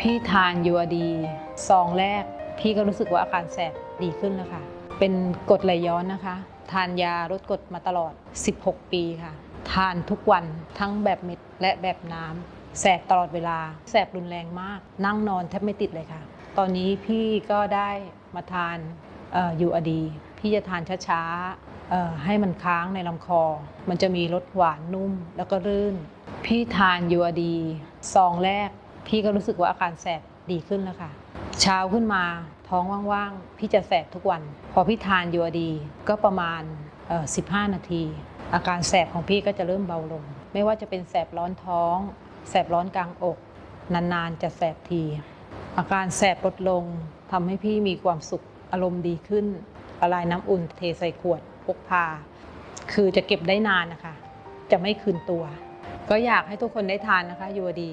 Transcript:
พี่ทานยูอดีซองแรก พี่ก็รู้สึกว่าอาการแสบดีขึ้นแล้วค่ะ เป็นกดไหลย้อนนะคะ ทานยาลดกดมาตลอด 16 ปีค่ะ ทานทุกวันทั้งแบบเม็ดและแบบน้ำแสบตลอดเวลา แสบรุนแรงมาก นั่งนอนแทบไม่ติดเลยค่ะ ตอนนี้พี่ก็ได้มาทานยูอดี พี่จะทานช้าๆให้มันค้างในลำคอ มันจะมีรสหวานนุ่มแล้วก็รื่น พี่ทานยูอดีซองแรก พี่ก็รู้สึกว่าอาการแสบดีขึ้นแล้วค่ะ เช้าขึ้นมาท้องว่างๆ พี่จะแสบทุกวัน พอพี่ทานยูอดีก็ประมาณ 15 นาที อาการแสบของพี่ก็จะเริ่มเบาลง ไม่ว่าจะเป็นแสบร้อนท้อง แสบร้อนกลางอก นานๆ จะแสบที อาการแสบลดลงทำให้พี่มีความสุขอารมณ์ดีขึ้นละลายน้ำอุ่นเทใส่ขวดพกพา คือจะเก็บได้นานนะคะ จะไม่คืนตัว ก็อยากให้ทุกคนได้ทานนะคะยูดี